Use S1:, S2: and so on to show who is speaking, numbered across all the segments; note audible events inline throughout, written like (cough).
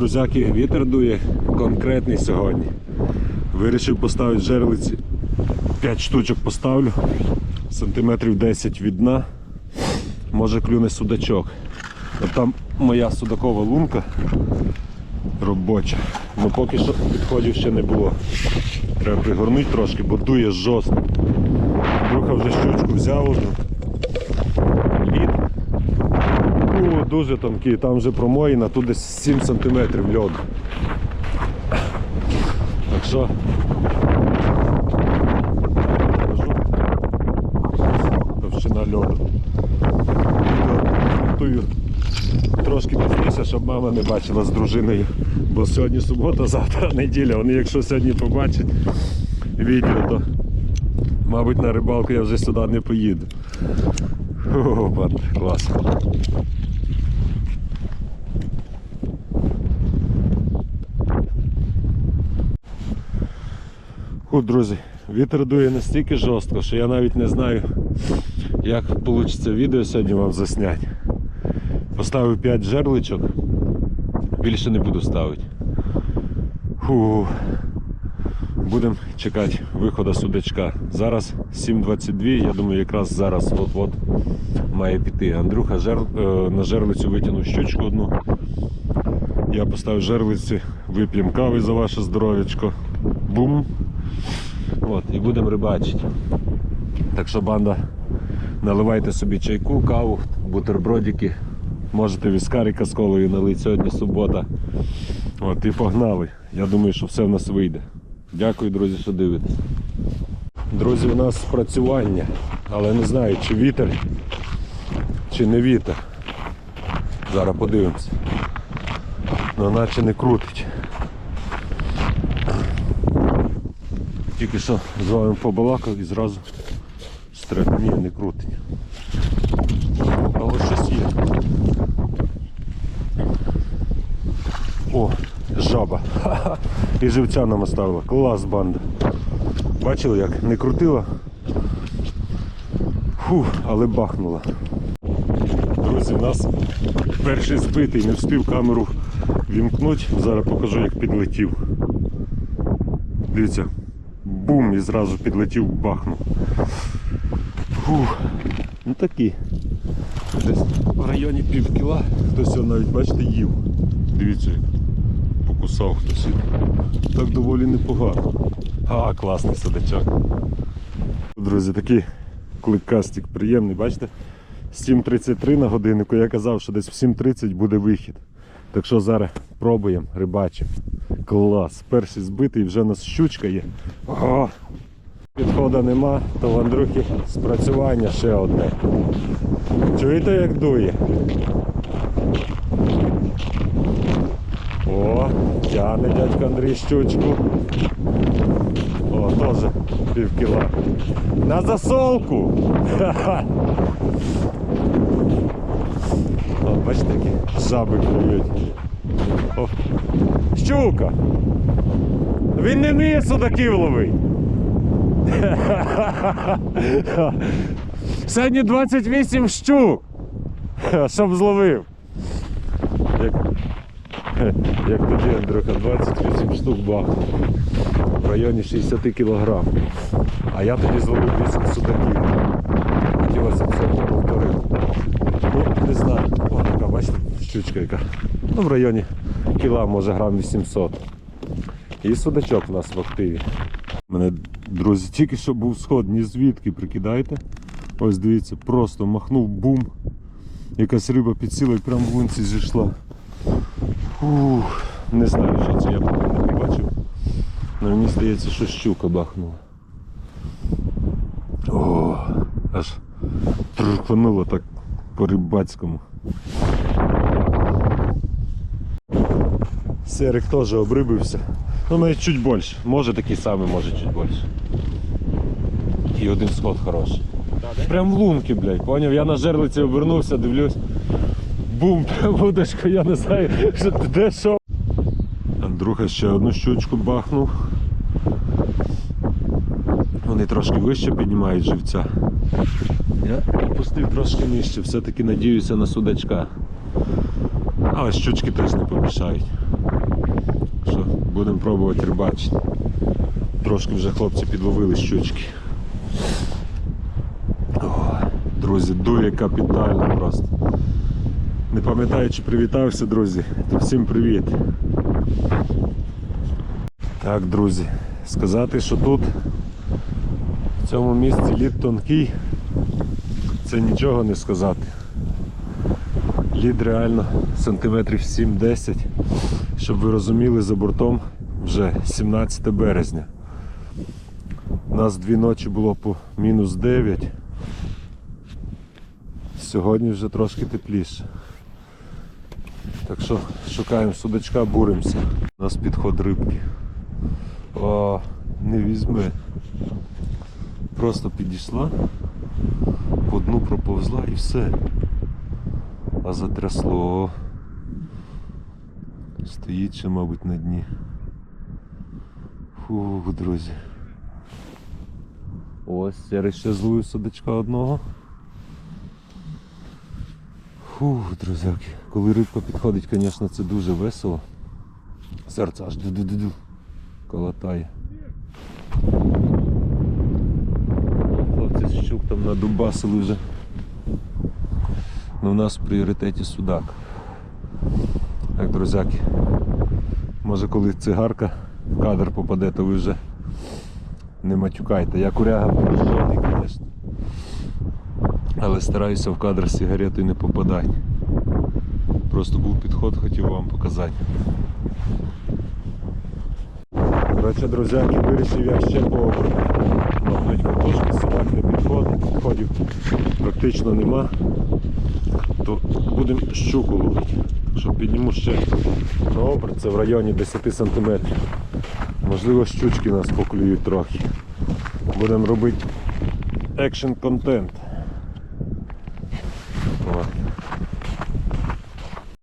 S1: друзяки, вітер дує конкретний сьогодні. Вирішив поставити жерлиці. 5 штучок поставлю. Сантиметрів 10 від дна. Може клюне судачок. От там моя судакова лунка робоча. Ну поки що підходів ще не було. Треба пригорнути трошки, бо дує жорстко. Друга вже щучку взяв. Лід. Ну, дуже тонкий, там вже промоїна, тут десь 7 см льоду. Так що товщина льоду. Готую трошки пізніше, щоб мама не бачила з дружиною. Бо сьогодні субота, завтра неділя. Вони якщо сьогодні побачать відео, то мабуть на рибалку я вже сюди не поїду. О, клас. Ху, друзі, вітер дує настільки жорстко, що я навіть не знаю, як вийде відео сьогодні вам засняти. Поставив 5 жерличок, більше не буду ставити. Фу. Будемо чекати виходу судачка. Зараз 7.22, я думаю, якраз зараз от-от має піти. Андрюха жер... е, на жерлицю витягнув щучку одну. Я поставив жерлиці, вип'ємо кави за ваше здоров'ячко. Бум! От, і будемо рибачити. Так що банда, наливайте собі чайку, каву, бутербродики. Можете віскарика з колою налити сьогодні субота. От і погнали. Я думаю, що все в нас вийде. Дякую, друзі, що дивитесь. Друзі, у нас спрацювання, але не знаю, чи вітер, чи не вітер. Зараз подивимося. Ну наче не крутить. Тільки що з вами побалакав і зразу стрек. Ні, не крутить. Але щось є. О, жаба. Ха-ха. (laughs) І живця нам оставила. Клас банда. Бачили як? Не крутила. Фу, але бахнула. Друзі, у нас перший збитий, не встиг камеру вімкнути. Зараз покажу, як підлетів. Дивіться, бум, і зразу підлетів, бахнув. Фух, ну такі. Десь в районі пів кіла хтось його навіть, бачите, їв. Дивіться, як покусав хтось. Так доволі непогано. А, класний садачок. Друзі, такий кликастик приємний, бачите? 7.33 на годиннику. Я казав, що десь в 7.30 буде вихід. Так що зараз пробуємо, рибачимо. Клас. Перший збитий, вже у нас щучка є. О! Підходу нема, то в Андрюхи спрацювання ще одне. Чуєте, як дує? О, тягне дядько Андрій щучку. О, теж пів кіла. На засолку! Ха-ха! О, бачите, які жаби клюють. Щука! Він не вміє судаків ловить. Сьогодні 28 щук, щоб зловив. Як, як тоді, Андрюха, 28 штук бахнув. В районі 60 кілограм. А я тоді зловив 8 судаків. Хотілося б сьогодні повторити. Ну, не знаю. О, така, бачите, щучка яка. Ну, в районі кіла, може грам 800. І судачок у нас в активі. У мене, друзі, тільки що був сход, ні звідки, прикидайте. Ось дивіться, просто махнув бум. Якась риба підсіла і прямо в лунці зійшла. Ух, не знаю, що це я поки не побачив. Але мені здається, що щука бахнула. О, аж трухануло так по рибацькому. Серик теж обрибився. Ну, навіть чуть більше. Може такий самий, може чуть більше. І один сход хороший. Прям в лунки, блядь, поняв? Я на жерлиці обернувся, дивлюсь. Бум, (laughs) прям вудочка, я не знаю, що де що. Андрюха ще одну щучку бахнув. Вони трошки вище піднімають живця. Я опустив трошки нижче, все-таки надіюся на судачка. Але щучки теж не помішають. Будемо пробувати рибачити. Трошки вже хлопці підловили щучки. О, друзі, дує капітально просто. Не пам'ятаю, чи привітався, друзі. То всім привіт. Так, друзі, сказати, що тут в цьому місці лід тонкий, це нічого не сказати. Лід реально сантиметрів 7-10. Щоб ви розуміли, за бортом вже 17 березня. У нас дві ночі було по мінус 9. Сьогодні вже трошки тепліше. Так що шукаємо судачка, буримося. У нас підход рибки. О, не візьме. Просто підійшла, по дну проповзла і все. А затрясло. Стоїть ще, мабуть, на дні. Фух, друзі. Ось я ще злую судачка одного. Фух, друзяки, коли рибка підходить, звісно, це дуже весело. Серце аж ду-ду-ду-ду колотає. Хлопці щук там надубасили вже. Ну, у нас в пріоритеті судак. Так, друзяки. Може коли цигарка в кадр попаде, то ви вже не матюкайте. Я куряга прожжений, звісно. Але стараюся в кадр з сигаретою не попадати. Просто був підход, хотів вам показати. Коротше, друзяки, вирішив я ще пообрати. Мабуть, картошки собак не підходить, підходів практично нема. То будемо щуку ловити. Щоб підніму ще оберт, це в районі 10 см. Можливо, щучки нас поклюють трохи. Будемо робити екшн контент.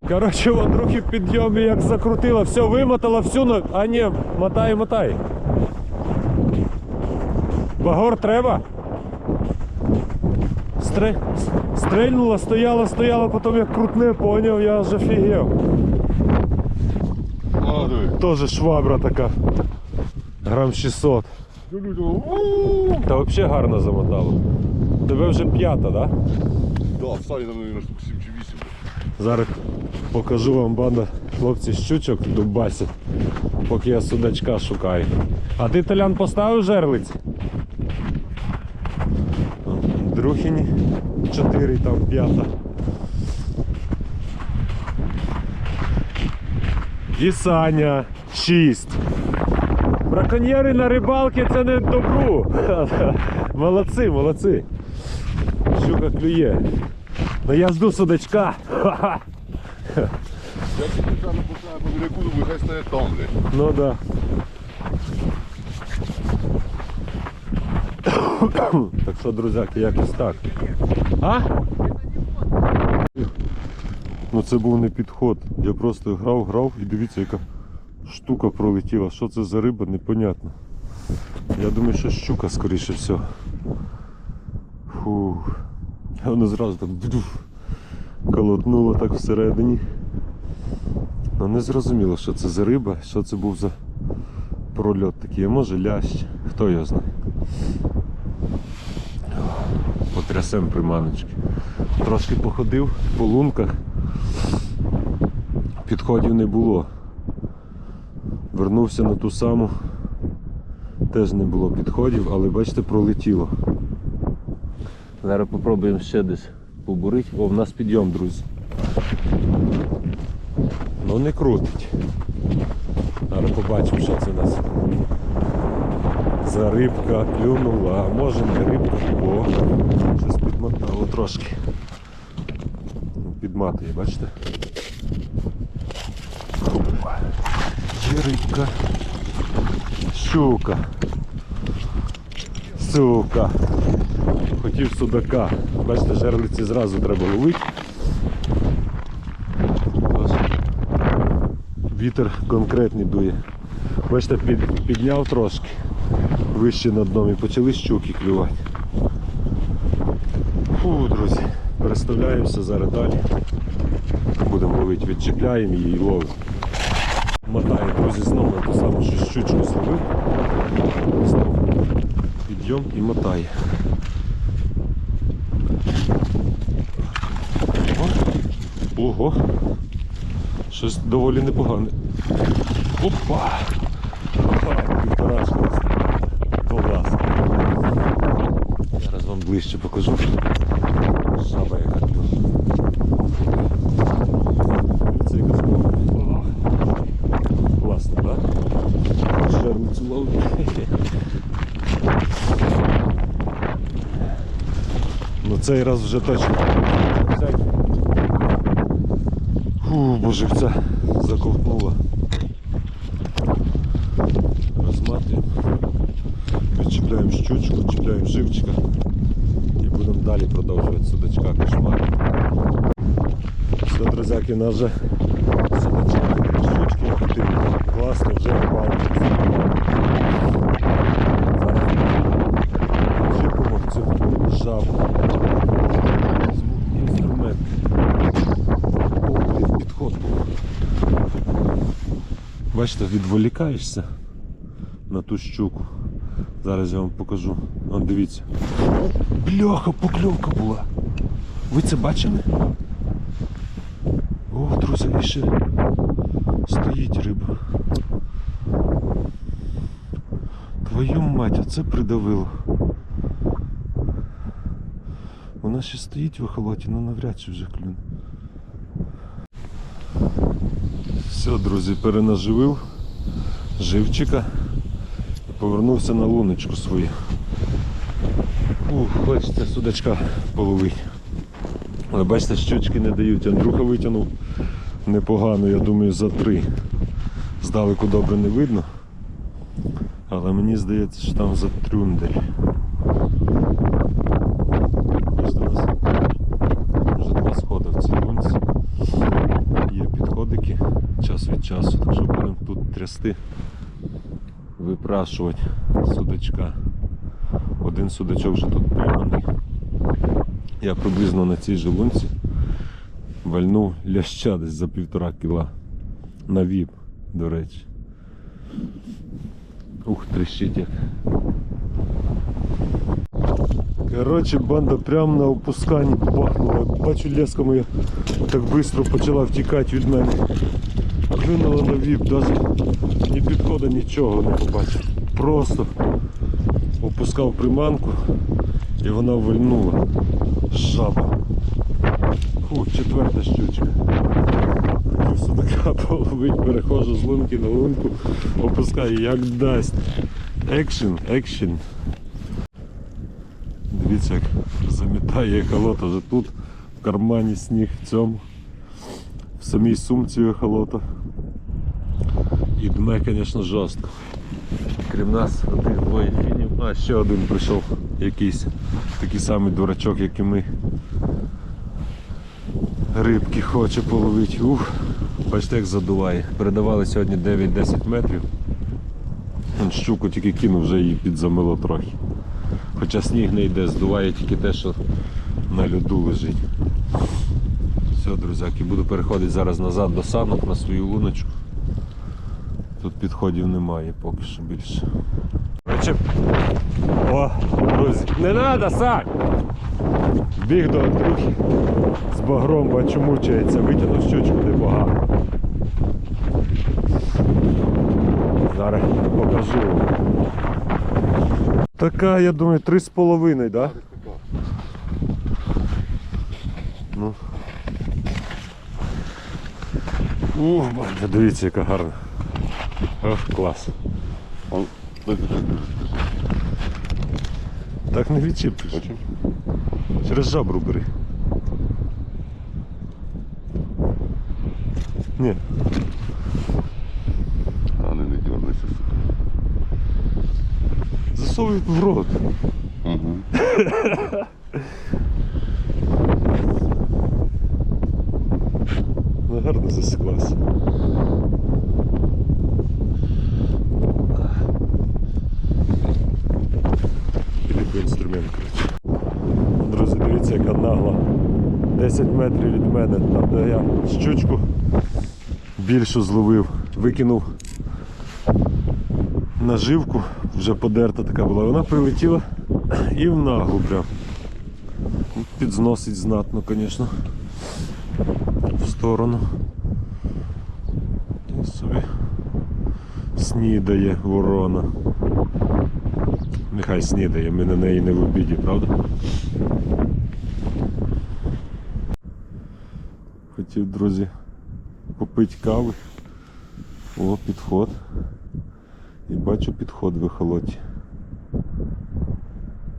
S1: Коротше, вон трохи підйомі як закрутила, все вимотала, всю на. А ні, мотай, мотай. Багор треба? Стре... Стрельнула, стояла, стояла, потім як крутне, поняв, я аж офігел. Тоже швабра така. Грам 600. Та взагалі гарно замотало. Тебе вже п'ята, так? Да?
S2: Да, встали на мене штук 7 чи 8.
S1: Зараз покажу вам банда хлопці щучок дубасять, поки я судачка шукаю. А ти Толян поставив жерлиць? Друхіні 4, там п'ята. І Саня 6. Браконьєри на рибалки це не добру. (laughs) Молодці, молодці. Щука клює. Ну я жду судачка. (laughs)
S2: Я поставив по біляку, думаю, хай стає там, блядь.
S1: Ну да. Так що, друзяки, якось так. А? Ну це був не підход. Я просто грав, грав і дивіться, яка штука пролетіла. Що це за риба, непонятно. Я думаю, що щука, скоріше всього. Фух. Воно зразу так колотнуло так всередині. Ну не зрозуміло, що це за риба, що це був за прольот такий, а може лящ, хто його знає. Потрясем приманочки. Трошки походив по лунках, підходів не було. Вернувся на ту саму, теж не було підходів, але бачите, пролетіло. Зараз спробуємо ще десь побурити. О, в нас підйом, друзі. Ну не крутить. Зараз побачимо, що це у нас. За рибка клюнула, а може не рибка, о, щось підмотало трошки. Ну, Підматує, бачите? Є рибка. Щука. Сука. Хотів судака. Бачите, жерлиці зразу треба ловити. Вітер конкретний дує. Бачите, під, підняв трошки вище над дном і почали щуки клювати. Фу, друзі, переставляємося зараз далі. Будемо ловити, відчіпляємо її і ловимо. мотає, друзі, знову я ту саму щучку зловив. Знову підйом і мотає. Ого! Щось доволі непогане. Опа! Півторашка. Клас. Зараз вам ближче покажу. Жаба яка тут. Дивіться, яка жаба. О, Класно, так? Да? Жерницю ловить. Ну цей раз вже точно. Взять. Фу, боживця заковтнула. Розматуємо. Відчіпляємо щучку, чіпляємо живчика і будемо далі продовжувати судачка кошмар. Все, друзяки, у нас вже судачок, щучки активні. Класно, вже. Зараз чіпимо цю жабу. Інструмент. Підход. Бачите, відволікаєшся на ту щуку. Зараз я вам покажу. Вон дивіться. Бляха, покльовка була. Ви це бачили? О, друзі, і ще стоїть риба. Твою мать, оце придавило. Вона ще стоїть в охолоті, ну навряд чи вже клюне. Все, друзі, перенаживив живчика і повернувся на луночку свою. Хочеться судачка половити. Але бачите, щучки не дають. Андрюха витягнув непогано, я думаю, за три. Здалеку добре не видно. Але мені здається, що там за трюндель. Вже два сходи в цій лунці. Є підходики час від часу, так що будемо тут трясти, випрашувати судачка. Один судачок вже тут пойманий. Я приблизно на цій же лунці вальнув ляща десь за півтора кіла. На віп, до речі. Ух, тріщить як. Коротше, банда прямо на опусканні бахнула. Бачу, леска моя так швидко почала втікати від мене. Клюнула на віп, навіть ні підходу, нічого не побачив. Просто опускав приманку і вона вильнула. Жаба. Фу, четверта щучка. Судака половить, перехожу з лунки на лунку, опускаю, як дасть. Екшен, екшен. Дивіться, як замітає ехолота вже тут, в кармані сніг в цьому. В самій сумці ехолота. І дме, звісно, жорстко. Крім нас, тих двоє фінів. А, ще один прийшов якийсь такий самий дурачок, як і ми. Рибки хоче половити. Ух, бачите, як задуває. Передавали сьогодні 9-10 метрів. Щуку тільки кинув, вже її підзамило трохи. Хоча сніг не йде, здуває тільки те, що на льоду лежить. Все, друзяки, буду переходити зараз назад до санок на свою луночку. Тут підходів немає поки що більше. О, друзі, не треба, Сань! Біг до Андрюхи з багром, бачу мучається, витягнув щучку непогано. Зараз покажу. Така, я думаю, три з половиною, так? Да? Ну. Ух, бля, дивіться, яка гарна. Ох, клас.
S2: Он, дай, дай, дай,
S1: Так не відчіплюєш.
S2: Бачиш?
S1: Через жабру бери. Ні,
S2: А не, не дернися.
S1: засовуй в рот.
S2: Угу. (laughs)
S1: дивіться, яка нагла. 10 метрів від мене, там де я щучку більшу зловив. викинув наживку, вже подерта така була. Вона прилетіла і в наглу прям. Підзносить знатно, звісно. В сторону. І собі снідає ворона. Нехай снідає, ми на неї не в обіді, правда? Хотів, друзі, попити кави. О, підход. І бачу підход в ехолоті.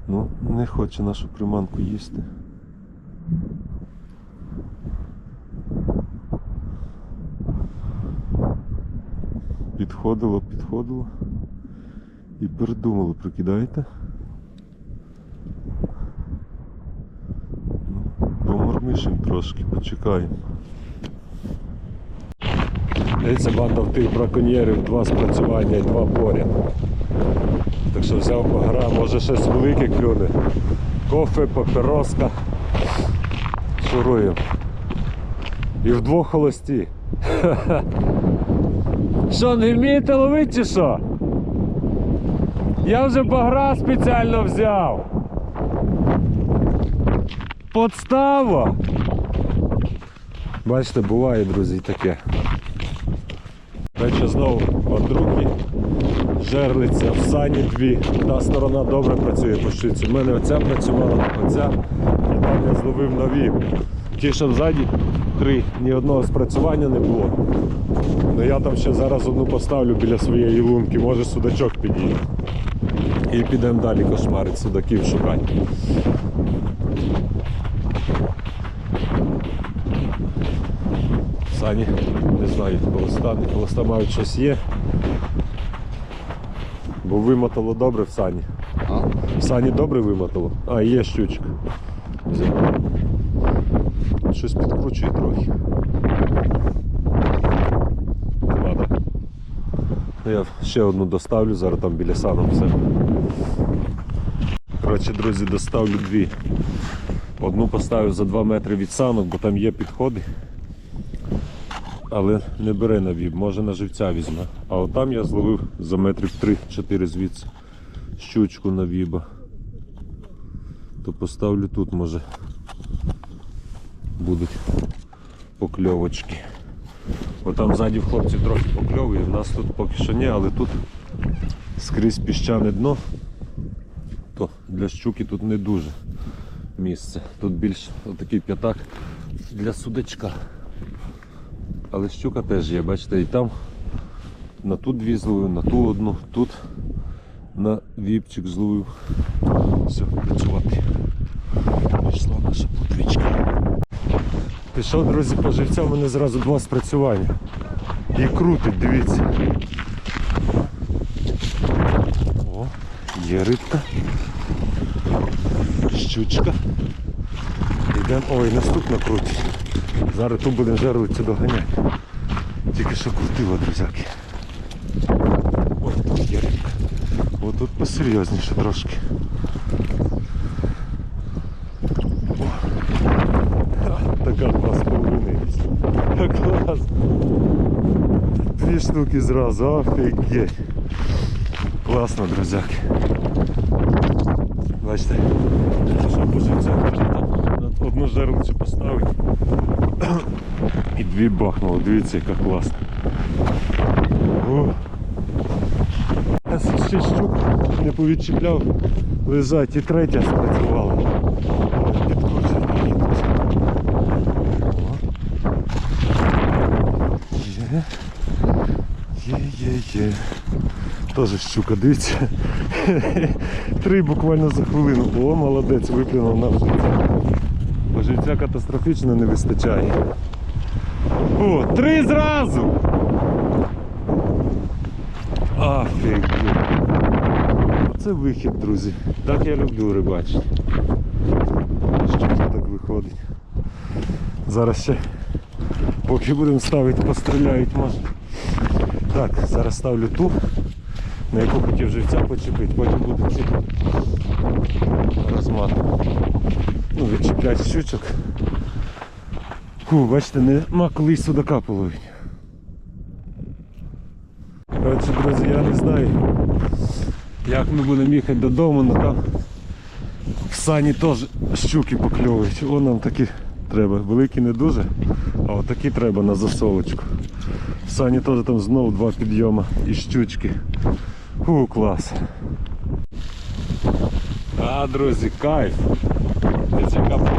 S1: Ну, не хоче нашу приманку їсти. Підходило, підходило. І передумало, прикидаєте? Ну, помормишем трошки, почекаємо. Дивіться, банда в тих браконьєрів, два спрацювання і два поряд. Так що взяв по гра, може щось велике клюне. Кофе, папіроска. Шуруємо. І вдвох холості. (laughs) Що, не вмієте ловити чи що? Я вже багра спеціально взяв. Подстава. Бачите, буває, друзі, і таке. Речі знову подруги. Жерлиця в сані дві. Та сторона добре працює по штуці. У мене оця працювала, оця. І там я зловив нові. Ті, що ззаді, три, ні одного спрацювання не було. Ну я там ще зараз одну поставлю біля своєї лунки, може судачок підійде. І підемо далі кошмарить, судаків шукати. Сані, не знаю, холоста, не холоста мають щось є. Бо вимотало добре в сані.
S2: А?
S1: В сані добре вимотало. А, є щучка. Взяв. Щось підкручує трохи. Так? Ну, Я ще одну доставлю, зараз там біля сану все. Коротше, друзі, доставлю дві. Одну поставив за 2 метри від санок, бо там є підходи. Але не бере на віб, може на живця візьме. А отам я зловив за метрів 3-4 звідси щучку на віба. То поставлю тут, може будуть покльовочки. Бо там ззаді в хлопців трохи покльовує, в нас тут поки що ні, але тут скрізь піщане дно, то для щуки тут не дуже місце. Тут більш отакий п'ятак для судачка. Але щука теж є, бачите, і там на ту дві зловив, на ту одну, тут на віпчик зловив. Все, працювати. Пішла наша плотвичка. Пішов, друзі, по живця, у мене зразу два спрацювання. І крутить, дивіться. О, є рибка. Щучка. Йдемо. Ой, наступна крутить. Зараз тут будемо жерлицю доганяти. Тільки що крутила, друзяки. Ой, тут є рибка. О, тут посерйозніше трошки. О. (laughs) Така з. Клас. Дві штуки зразу, офігеть. Класно, друзяки. Бачите, що поживця одну жерлицю І дві бахнуло, дивіться, яка класна. О. Ще щук не повідчіпляв, лежать і третя спрацювала. Є. Є, є, є. Теж щука, дивіться. Три буквально за хвилину. О, молодець, виплюнув нам життя живця катастрофічно не вистачає. О, три зразу! Афігеть! Оце вихід, друзі. Так я люблю рибачити. Що це так виходить? Зараз ще поки будемо ставити, постріляють може. Так, зараз ставлю ту, на яку хотів живця почепити, потім буду чіпати розматувати. 5 щучок. Фу, бачите, нема колись судака половить. Друзі, я не знаю як ми будемо їхати додому, але там в сані теж щуки покльовують. О, нам такі треба. Великі не дуже, а от такі треба на засолочку. В сані теж там знову два підйоми і щучки. Фу, клас. А, друзі, кайф. Це цікаво.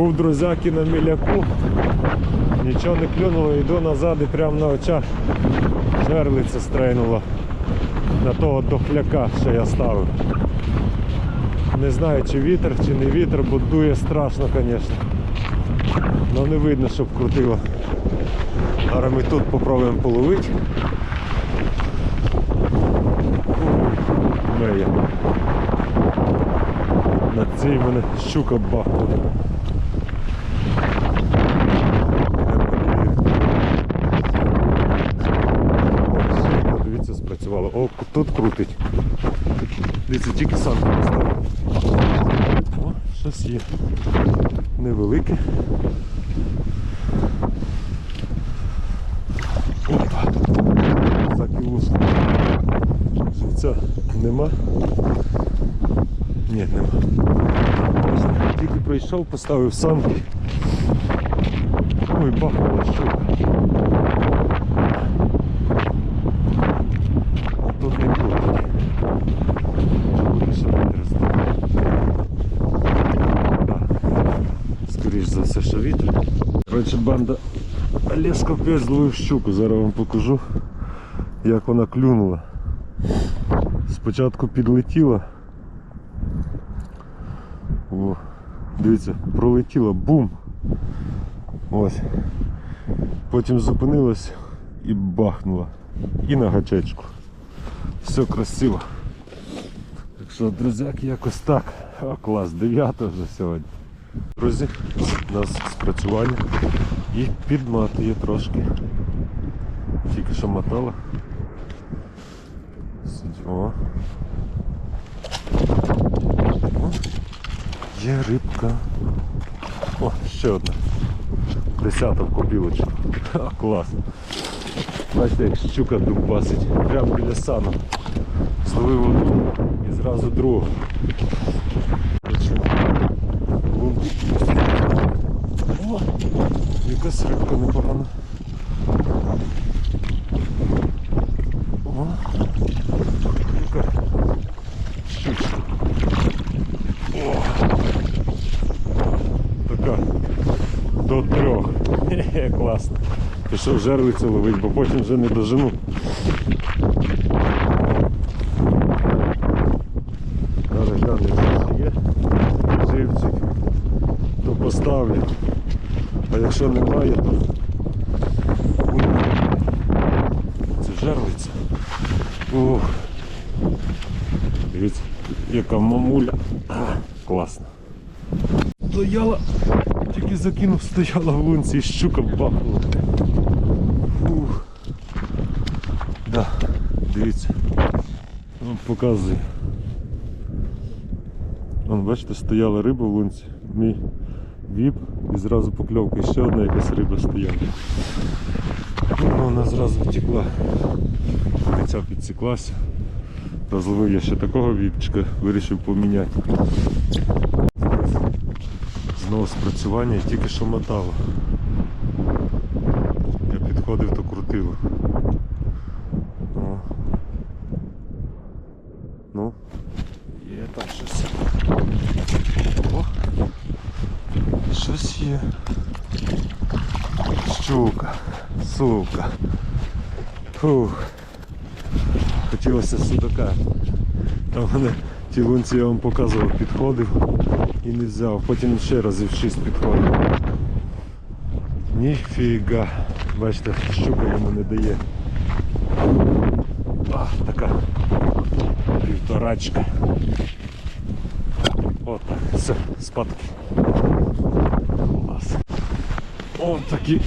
S1: Був друзяки на міляку. Нічого не клюнуло, йду назад і прямо на очах жерлиця стрейнула на того дохляка, що я ставив. Не знаю, чи вітер, чи не вітер, бо дує страшно, звісно. Ну не видно, щоб крутило. Зараз ми тут попробуємо половити. Мея. На цій мене щука бахнула. О, сильно, Дивіться, спрацювало. О, тут крутить. Дивіться, тільки сам. О, щось є. Невелике. Опа. Закілушка. Живця нема. Ні, нема. Тільки прийшов, поставив самки. Ой, бахнула щука. А тут не крутить. Може бути, що вітер здає. Так. Скоріш за все, що вітер. Коротше, банда Олесь капець зловив щуку, зараз вам покажу, як вона клюнула. Спочатку підлетіла. О, дивіться, пролетіла, бум! Ось. Потім зупинилась і бахнула. І на гачечку. Все красиво. Так що, друзяки, якось так. О, клас, 9 вже сьогодні. Друзі, у нас спрацювання і підматує трошки. Тільки що мотала. Сидь- О. О. Є рибка. О, ще одна. Десята в копілочку. Ха, клас. Бачите, як щука дубасить. Прямо біля сану. Зловив одну і зразу другу. Лунку. О, якась рибка непогана. О, яка до трьох. Хе-хе, (laughs) класно. Пішов жерлицю ловить, бо потім вже не дожену. Зараз гляну, якщо є живчик, то поставлю. А якщо немає, то буду. це жерлиця. Ух. Дивіться, яка мамуля. (clears throat) Класно. Стояла, тільки закинув, стояла в лунці і щука бахнула. Ух. Да, дивіться. Вам показую. Вон, бачите, стояла риба в лунці. Мій віп і зразу покльовка. І ще одна якась риба стояла. Ну, вона зразу втекла. І ця підсіклася. Розловив я ще такого віпчика, вирішив поміняти. Знову спрацювання тільки що мотало. Я підходив, то крутило. О. Ну, є там щось. О, щось є. Щука, сука. Фух. Хотілося судака. Там мене ті лунці я вам показував, підходив і не взяв. Потім ще разів шість підходив. Ніфіга. Бачите, щука йому не дає. А, така півторачка. От так, все, спадки. Клас. Такі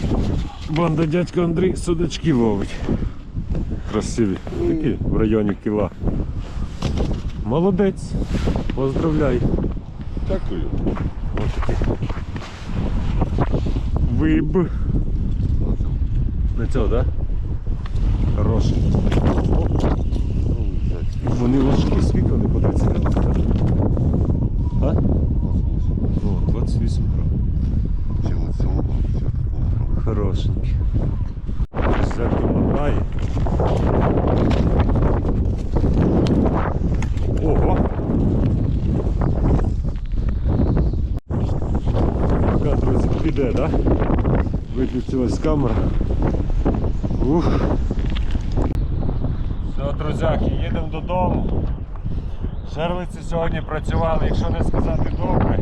S1: банда дядько Андрій судачки ловить. Красиві. Такі в районі кіла. Молодець. Поздравляй.
S2: Дякую.
S1: Ось такі. Виб. На цього, так? Да? Хороший. Вони важкі, скільки вони по 30 грамів? А? 28 грам.
S2: Ціло цілого, все такого.
S1: Хорошенький. Все допомагає. Ого! Така, друзі, Да? Виключилась камера. Ух. Все, друзяки, їдемо додому. Шерлиці сьогодні працювали, якщо не сказати добре,